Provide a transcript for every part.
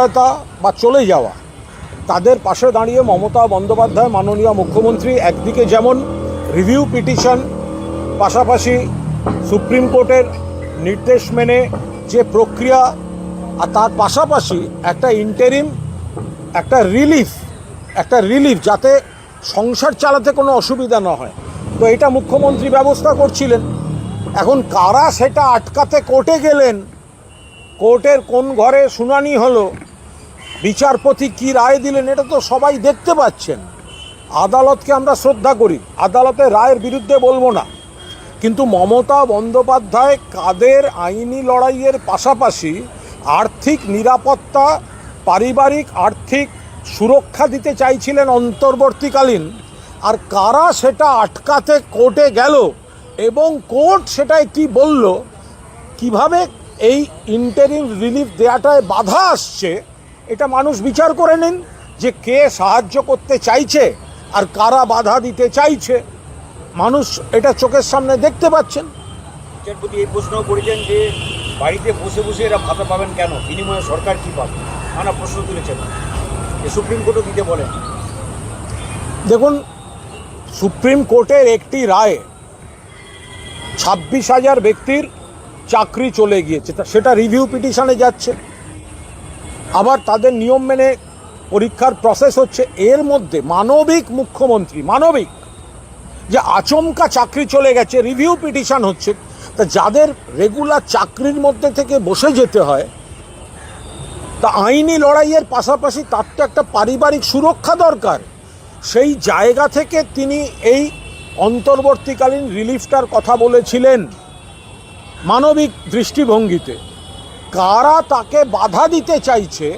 সহায়তা বা চলে যাওয়া। তাদের পাশে দাঁড়িয়ে মমতা বন্দ্যোপাধ্যায়, মাননীয় মুখ্যমন্ত্রী একদিকে যেমন রিভিউ পিটিশন পাশাপাশি সুপ্রিম কোর্টের নির্দেশ মেনে যে প্রক্রিয়া, আর তার পাশাপাশি একটা ইন্টারিম একটা রিলিফ একটা রিলিফ যাতে সংসার চালাতে কোনো অসুবিধা না হয়। তো এটা মুখ্যমন্ত্রী ব্যবস্থা করছিলেন। এখন কারা সেটা আটকাতে কোর্টে গেলেন? কোর্টের কোন ঘরে শুনানি হলো? বিচারপতি কি রায় দিলেন এটা তো সবাই দেখতে পাচ্ছেন। আদালতকে আমরা শ্রদ্ধা করি, আদালতে রায়ের বিরুদ্ধে বলব না। কিন্তু মমতা বন্দ্যোপাধ্যায় কাদের আইনি লড়াইয়ের পাশাপাশি আর্থিক নিরাপত্তা, পারিবারিক আর্থিক সুরক্ষা দিতে চাইছিলেন অন্তর্বর্তীকালীন, আর কারা সেটা আটকাতে কোর্টে গেল এবং কোর্ট সেটায় কি বলল, কীভাবে এই ইন্টারিম রিলিফ দেওয়াটায় বাধা আসছে এটা মানুষ বিচার করে নিন যে কে সাহায্য করতে চাইছে আর কারা বাধা দিতে চাইছে। মানুষ এটা চোখের সামনে দেখতে পাচ্ছেন। বিচারপতি এই প্রশ্ন করেছেন যে বাড়িতে বসে বসে এরা ভাতা পাবেন কেন? বিনিময়ে সরকার কী পাবে? নানা প্রশ্ন তুলেছেন। সুপ্রিম কোর্টও দিতে বলেন। দেখুন সুপ্রিম কোর্টের একটি রায়ে ছাব্বিশ হাজার ব্যক্তির চাকরি চলে গিয়েছে। তা সেটা রিভিউ পিটিশনে যাচ্ছে। আবার তাদের নিয়ম মেনে পরীক্ষার প্রসেস হচ্ছে এর মধ্যে মানবিক মুখ্যমন্ত্রী, মানবিক যে আচমকা চাকরি চলে গেছে রিভিউ পিটিশন হচ্ছে, তা যাদের রেগুলার চাকরির মধ্যে থেকে বসে যেতে হয়, তা আইনি লড়াইয়ের পাশাপাশি তার তো একটা পারিবারিক সুরক্ষা দরকার। সেই জায়গা থেকে তিনি এই অন্তর্বর্তীকালীন রিলিফটার কথা বলেছিলেন মানবিক দৃষ্টিভঙ্গিতে। কারা তাকে বাধা দিতে চাইছে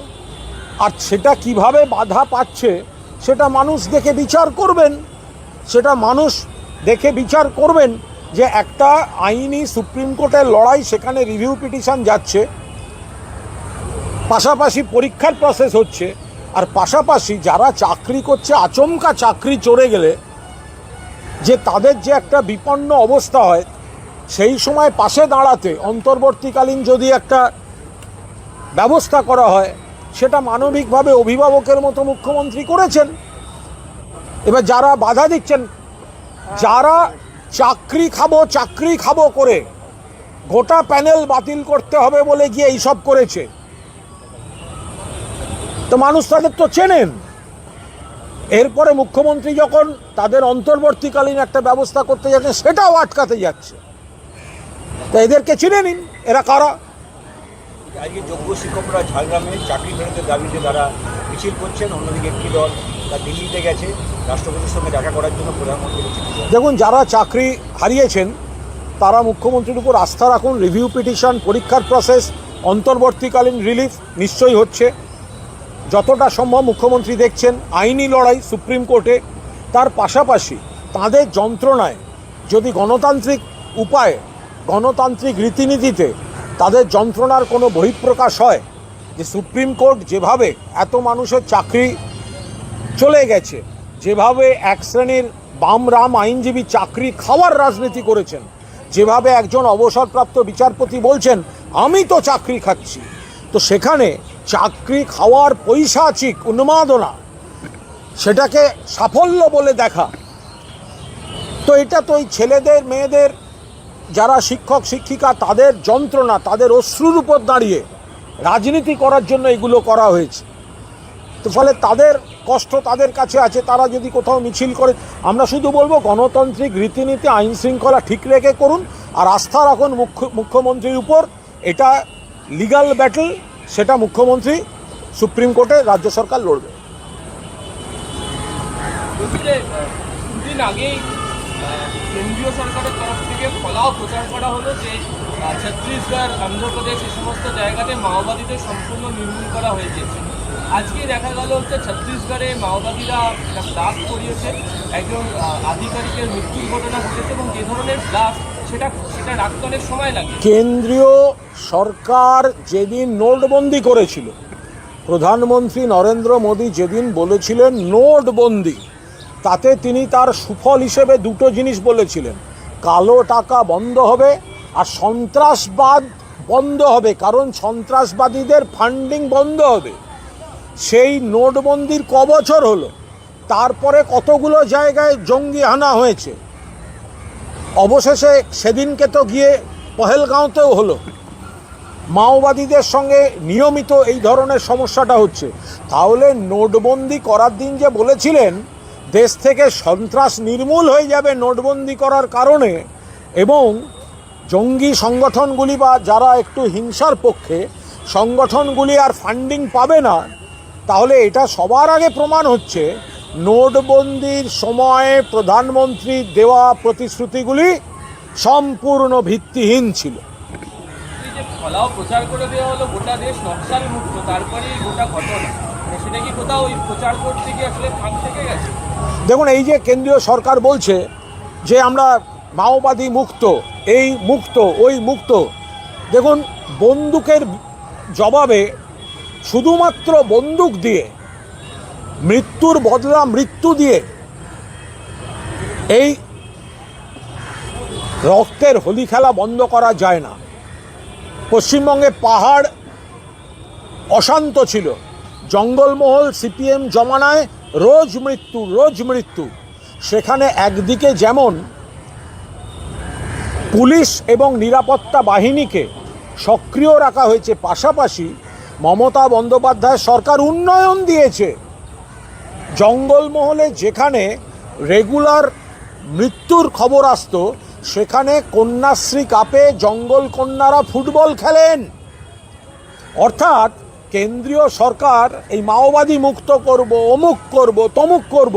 আর সেটা কীভাবে বাধা পাচ্ছে, সেটা মানুষ দেখে বিচার করবেন। সেটা মানুষ দেখে বিচার করবেন যে একটা আইনি সুপ্রিম কোর্টের লড়াই সেখানে রিভিউ পিটিশন যাচ্ছে, পাশাপাশি পরীক্ষার প্রসেস হচ্ছে, আর পাশাপাশি যারা চাকরি করছে, আচমকা চাকরি চড়ে গেলে যে তাদের যে একটা বিপন্ন অবস্থা হয়, সেই সময় পাশে দাঁড়াতে অন্তর্বর্তীকালীন যদি একটা ব্যবস্থা করা হয়, সেটা মানবিকভাবে অভিভাবকের মতো মুখ্যমন্ত্রী করেছেন। এবার যারা বাধা দিচ্ছেন, যারা চাকরি খাব চাকরি খাব করে গোটা প্যানেল বাতিল করতে হবে বলে গিয়ে এইসব করেছে। তো মানুষ তাদের তো চেনেন। এরপরে মুখ্যমন্ত্রী যখন তাদের অন্তর্বর্তীকালীন একটা ব্যবস্থা করতে যাচ্ছেন, সেটাও আটকাতে যাচ্ছে। তো এদেরকে চিনে নিন এরা কারা? আজকে যোগ্য শিক্ষকরা ঝাড়গ্রামে চাকরি ফেরতের দাবিতে তারা মিছিল করছেন। অন্যদিকে একটি দল তা দিল্লিতে গেছে। রাষ্ট্রপতির সঙ্গে দেখা করার জন্য প্রধানমন্ত্রী দেখুন, যারা চাকরি হারিয়েছেন, তারা মুখ্যমন্ত্রীর উপর আস্থা রাখুন। রিভিউ পিটিশন, পরীক্ষার প্রসেস অন্তর্বর্তীকালীন রিলিফ নিশ্চয়ই হচ্ছে। যতটা সম্ভব মুখ্যমন্ত্রী দেখছেন, আইনি লড়াই সুপ্রিম কোর্টে। তার পাশাপাশি তাদের যন্ত্রণায় যদি গণতান্ত্রিক উপায়ে, গণতান্ত্রিক রীতিনীতিতে তাদের যন্ত্রণার কোনো বহিঃপ্রকাশ হয় যে সুপ্রিম কোর্ট যেভাবে এত মানুষের চাকরি চলে গেছে, যেভাবে এক শ্রেণির বাম রাম আইনজীবী চাকরি খাওয়ার রাজনীতি করেছেন, যেভাবে একজন অবসরপ্রাপ্ত বিচারপতি বলছেন, আমি তো চাকরি খাচ্ছি। তো সেখানে চাকরি খাওয়ার পৈশাচিক উন্মাদনা সেটাকে সাফল্য বলে দেখা। তো এটা তো ওই ছেলেদের, মেয়েদের যারা শিক্ষক, শিক্ষিকা, তাদের যন্ত্রণা, তাদের অশ্রুর উপর দাঁড়িয়ে রাজনীতি করার জন্য এগুলো করা হয়েছে। তো ফলে তাদের কষ্ট তাদের কাছে আছে, তারা যদি কোথাও মিছিল করে, আমরা শুধু বলব গণতান্ত্রিক রীতিনীতি, আইন শৃঙ্খলা ঠিক রেখে করুন। আর আস্থা রাখুন মুখ্য, মুখ্যমন্ত্রীর উপর। এটা লিগাল ব্যাটল সেটা মুখ্যমন্ত্রী সুপ্রিম কোর্টে রাজ্য সরকার লড়বে। কেন্দ্রীয় সরকারের তরফ থেকে ফলাও প্রচার করা হলো যে ছত্তিশগড়, অন্ধ্রপ্রদেশ এই সমস্ত জায়গাতে মাওবাদীদের সম্পূর্ণ নির্মূল করা হয়েছে। আজকে দেখা গেল হচ্ছে ছত্তিশগড়ে মাওবাদীরা একটা ব্লাস্ট করিয়েছে, একজন আধিকারিকের মৃত্যুর ঘটনা ঘটেছে এবং যে ধরনের ব্লাস্ট সেটা সেটা রাখতে সময় লাগে। কেন্দ্রীয় সরকার যেদিন নোটবন্দি করেছিল, প্রধানমন্ত্রী নরেন্দ্র মোদী যেদিন বলেছিলেন, নোটবন্দি। তাতে তিনি তার সুফল হিসেবে দুটো জিনিস বলেছিলেন। কালো টাকা বন্ধ হবে আর সন্ত্রাসবাদ বন্ধ হবে, কারণ সন্ত্রাসবাদীদের ফান্ডিং বন্ধ হবে। সেই নোটবন্দির ক বছর হলো, তারপরে কতগুলো জায়গায় জঙ্গি হানা হয়েছে। অবশেষে সেদিনকে তো গিয়ে পহেলগাঁওতেও হলো। মাওবাদীদের সঙ্গে নিয়মিত এই ধরনের সমস্যাটা হচ্ছে। তাহলে নোটবন্দি করার দিন যে বলেছিলেন দেশ থেকে সন্ত্রাস নির্মূল হয়ে যাবে নোটবন্দি করার কারণে এবং জঙ্গি সংগঠনগুলি বা যারা একটু হিংসার পক্ষে সংগঠনগুলি আর ফান্ডিং পাবে না, তাহলে এটা সবার আগে প্রমাণ হচ্ছে নোটবন্দির সময়ে প্রধানমন্ত্রীর দেওয়া প্রতিশ্রুতিগুলি সম্পূর্ণ ভিত্তিহীন ছিল। প্রচার করে দেওয়া হলো, গোটা দেশ নকশাল মুক্ত গোটা ঘটনা। মানে সেটা কি কোথাও প্রচার করতে গিয়ে আসলে থেকে গেছে? দেখুন, এই যে কেন্দ্রীয় সরকার বলছে যে আমরা মাওবাদী মুক্ত, এই মুক্ত, ওই মুক্ত। দেখুন, বন্দুকের জবাবে শুধুমাত্র বন্দুক দিয়ে, মৃত্যুর বদলা মৃত্যু দিয়ে এই রক্তের হোলি খেলা বন্ধ করা যায় না। পশ্চিমবঙ্গে পাহাড় অশান্ত ছিল। জঙ্গলমহল, সিপিএম জমানায় রোজ মৃত্যু রোজ মৃত্যু। সেখানে একদিকে যেমন পুলিশ এবং নিরাপত্তা বাহিনীকে সক্রিয় রাখা হয়েছে, পাশাপাশি মমতা বন্দ্যোপাধ্যায় সরকার উন্নয়ন দিয়েছে। জঙ্গলমহলে যেখানে রেগুলার মৃত্যুর খবর আসতো, সেখানে কন্যাশ্রী কাপে জঙ্গল কন্যারা ফুটবল খেলেন। অর্থাৎ কেন্দ্রীয় সরকার এই মাওবাদী মুক্ত করব, অমুক করব, তমুক করব।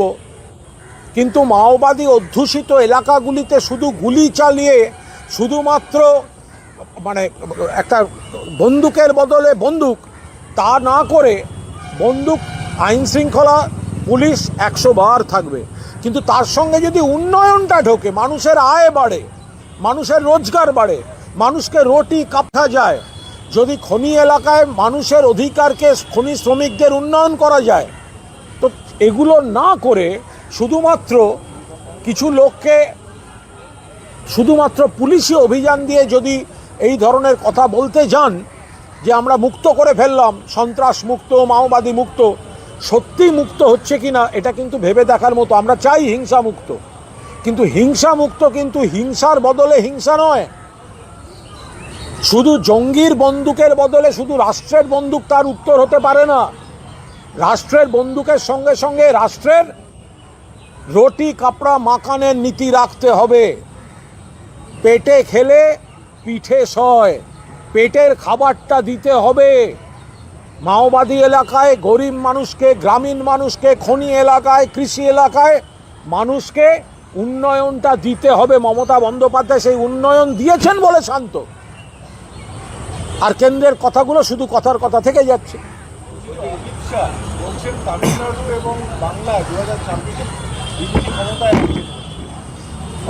কিন্তু মাওবাদী অধ্যুষিত এলাকাগুলিতে শুধু গুলি চালিয়ে শুধুমাত্র মানে একটা বন্দুকের বদলে বন্দুক, তা না করে বন্দুক আইন শৃঙ্খলা পুলিশ একশো বার থাকবে। কিন্তু তার সঙ্গে যদি উন্নয়নটা ঢোকে, মানুষের আয় বাড়ে, মানুষের রোজগার বাড়ে, মানুষকে রুটি কাপড়া যায় যদি খনি এলাকায় মানুষের অধিকারকে খনি শ্রমিকদের উন্নয়ন করা যায়, তো এগুলো না করে শুধুমাত্র কিছু লোককে, শুধুমাত্র পুলিশি অভিযান দিয়ে যদি এই ধরনের কথা বলতে যান, যে আমরা মুক্ত করে ফেললাম, সন্ত্রাস মুক্ত, মাওবাদী মুক্ত, সত্যি মুক্ত হচ্ছে কি না এটা কিন্তু ভেবে দেখার মতো। আমরা চাই হিংসা মুক্ত। কিন্তু হিংসা মুক্ত কিন্তু হিংসার বদলে হিংসা নয়। শুধু জঙ্গির বন্দুকের বদলে শুধু রাষ্ট্রের বন্দুক তার উত্তর হতে পারে না। রাষ্ট্রের বন্দুকের সঙ্গে সঙ্গে রাষ্ট্রের রুটি, কাপড়া মাকানের নীতি রাখতে হবে। পেটে খেলে পিঠে সয়, পেটের খাবারটা দিতে হবে। মাওবাদী এলাকায় গরিব মানুষকে, গ্রামীণ মানুষকে, খনি এলাকায়, কৃষি এলাকায় মানুষকে উন্নয়নটা দিতে হবে। মমতা বন্দ্যোপাধ্যায় সেই উন্নয়ন দিয়েছেন বলে শান্ত। আর কেন্দ্রের কথাগুলো শুধু কথার কথা থেকে যাচ্ছে।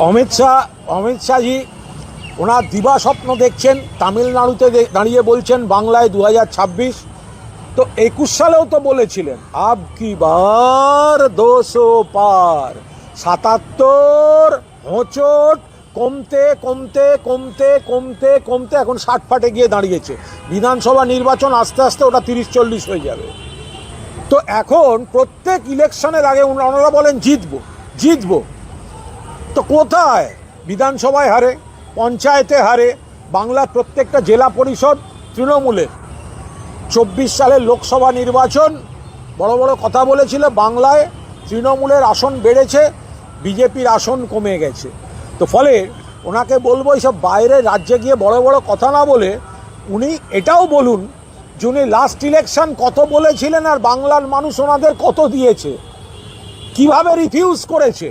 অমিত শাহ অমিত শাহজি ওনার দিবা স্বপ্ন দেখছেন তামিলনাড়ুতে দাঁড়িয়ে বলছেন বাংলায় দু ছাব্বিশ। তো একুশ সালেও তো বলেছিলেন আব কি বার দোশো পার সাতাত্তর হোঁচট কমতে কমতে কমতে কমতে কমতে এখন ষাট ফাটে গিয়ে দাঁড়িয়েছে। বিধানসভা নির্বাচন আস্তে আস্তে ওটা তিরিশ, চল্লিশ হয়ে যাবে। তো এখন প্রত্যেক ইলেকশনের আগে ওনা- ওনারা বলেন, জিতবো জিতবো। তো কোথায়? বিধানসভায় হারে, পঞ্চায়েতে হারে, বাংলার প্রত্যেকটা জেলা পরিষদ তৃণমূলের। চব্বিশ সালের লোকসভা নির্বাচন, বড় বড় কথা বলেছিল, বাংলায় তৃণমূলের আসন বেড়েছে, বিজেপির আসন কমে গেছে। তো ফলে ওনাকে বলব এইসব বাইরে রাজ্যে গিয়ে বড় বড় কথা না বলে উনি এটাও বলুন যে লাস্ট ইলেকশন কত বলেছিলেন আর বাংলার মানুষ ওনাদের কত দিয়েছে, কীভাবে রিফিউজ করেছে।